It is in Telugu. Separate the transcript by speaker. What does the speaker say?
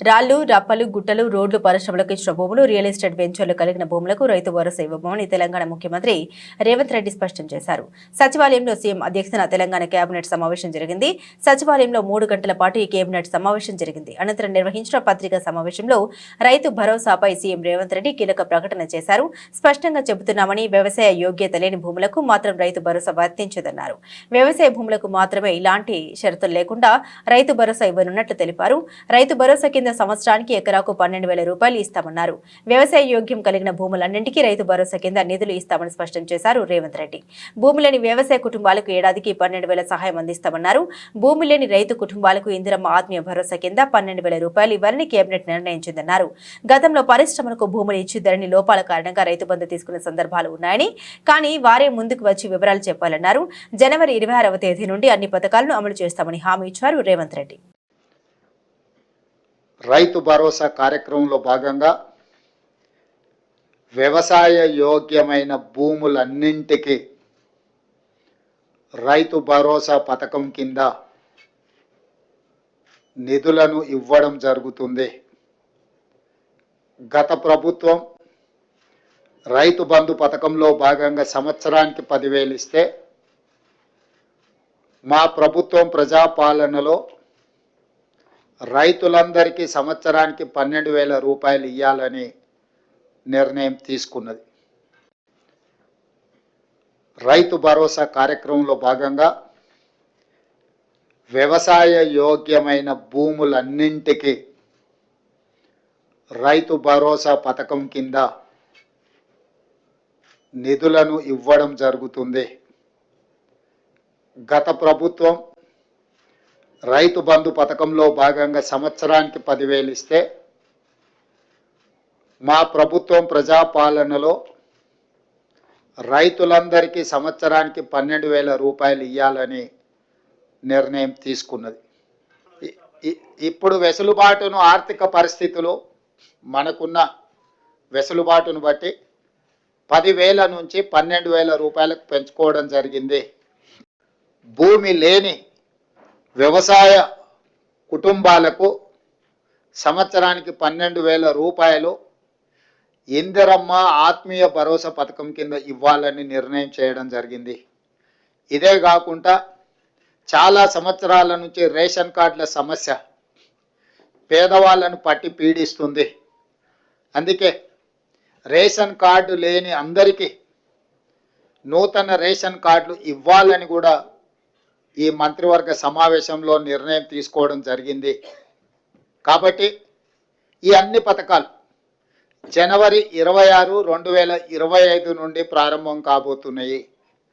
Speaker 1: రాళ్ళు రప్పలు గుట్టలు రోడ్లు పరిశ్రమలకు ఇచ్చిన భూములు రియల్ ఎస్టేట్ వెంచర్లు కలిగిన భూములకు రైతు భరోసా ఇవ్వబోమని తెలంగాణ ముఖ్యమంత్రి రేవంత్ రెడ్డి స్పష్టం చేశారు. సచివాలయంలో సీఎం అధ్యక్షతన తెలంగాణ కేబినెట్ సమావేశం జరిగింది. సచివాలయంలో మూడు గంటల పాటు ఈ కేబినెట్ సమావేశం జరిగింది. అనంతరం నిర్వహించిన పత్రికా సమావేశంలో రైతు భరోసాపై సీఎం రేవంత్ రెడ్డి కీలక ప్రకటన చేశారు. స్పష్టంగా చెబుతున్నామని వ్యవసాయ యోగ్యత లేని భూములకు మాత్రం రైతు భరోసా వర్తించదన్నారు. వ్యవసాయ భూములకు మాత్రమే ఇలాంటి షరతులు లేకుండా రైతు భరోసా ఇవ్వనున్నట్లు తెలిపారు. రైతు భరోసా కింద సంవత్సరానికి ఎకరాకు పన్నెండు వేల రూపాయలు ఇస్తామన్నారు. వ్యవసాయ యోగ్యం కలిగిన భూములన్నింటికీ రైతు భరోసా కింద నిధులు ఇస్తామని స్పష్టం చేశారు రేవంత్ రెడ్డి. భూమి లేని వ్యవసాయ కుటుంబాలకు ఏడాదికి పన్నెండు వేల సహాయం అందిస్తామన్నారు. భూమి లేని రైతు కుటుంబాలకు ఇందిరమ్మ ఆత్మీయ భరోసా కింద పన్నెండు వేల రూపాయలు ఇవ్వాలని కేబినెట్ నిర్ణయించిందన్నారు గతంలో పరిశ్రమలకు భూములు ఇచ్చి ధరని లోపాల కారణంగా రైతు బంధు తీసుకున్న సందర్భాలు ఉన్నాయని కానీ వారే ముందుకు వచ్చి వివరాలు చెప్పాలన్నారు. జనవరి ఇరవై ఆరవ తేదీ నుండి అన్ని పథకాలను అమలు చేస్తామని హామీ ఇచ్చారు రేవంత్ రెడ్డి.
Speaker 2: రైతు భరోసా కార్యక్రమంలో భాగంగా వ్యవసాయ యోగ్యమైన భూములన్నింటికి రైతు భరోసా పథకం కింద నిధులను ఇవ్వడం జరుగుతుంది. గత ప్రభుత్వం రైతు బంధు పథకంలో భాగంగా సంవత్సరానికి పదివేలు ఇస్తే మా ప్రభుత్వం ప్రజాపాలనలో రైతులందరికీ సంవత్సరానికి పన్నెండు వేల రూపాయలు ఇవ్వాలని నిర్ణయం తీసుకున్నది. రైతు భరోసా కార్యక్రమంలో భాగంగా వ్యవసాయ యోగ్యమైన భూములన్నింటికి రైతు భరోసా పథకం కింద నిధులను ఇవ్వడం జరుగుతుంది. గత ప్రభుత్వం రైతు బంధు పథకంలో భాగంగా సంవత్సరానికి పదివేలు ఇస్తే మా ప్రభుత్వం ప్రజాపాలనలో రైతులందరికీ సంవత్సరానికి పన్నెండు వేల రూపాయలు ఇవ్వాలని నిర్ణయం తీసుకున్నది. ఇప్పుడు వెసులుబాటును ఆర్థిక పరిస్థితులు మనకున్న వెసులుబాటును బట్టి పదివేల నుంచి పన్నెండు వేల రూపాయలకు పెంచుకోవడం జరిగింది. భూమి లేని వ్యవసాయ కుటుంబాలకు సంవత్సరానికి పన్నెండు వేల రూపాయలు ఇందిరమ్మ ఆత్మీయ భరోసా పథకం కింద ఇవ్వాలని నిర్ణయం చేయడం జరిగింది. ఇదే కాకుండా చాలా సంవత్సరాల నుంచి రేషన్ కార్డుల సమస్య పేదవాళ్ళను పట్టి పీడిస్తుంది. అందుకే రేషన్ కార్డు లేని అందరికీ నూతన రేషన్ కార్డులు ఇవ్వాలని కూడా ఈ మంత్రివర్గ సమావేశంలో నిర్ణయం తీసుకోవడం జరిగింది. కాబట్టి ఈ అన్ని పథకాలు జనవరి ఇరవై ఆరు రెండు వేల ఇరవై ఐదు నుండి ప్రారంభం కాబోతున్నాయి.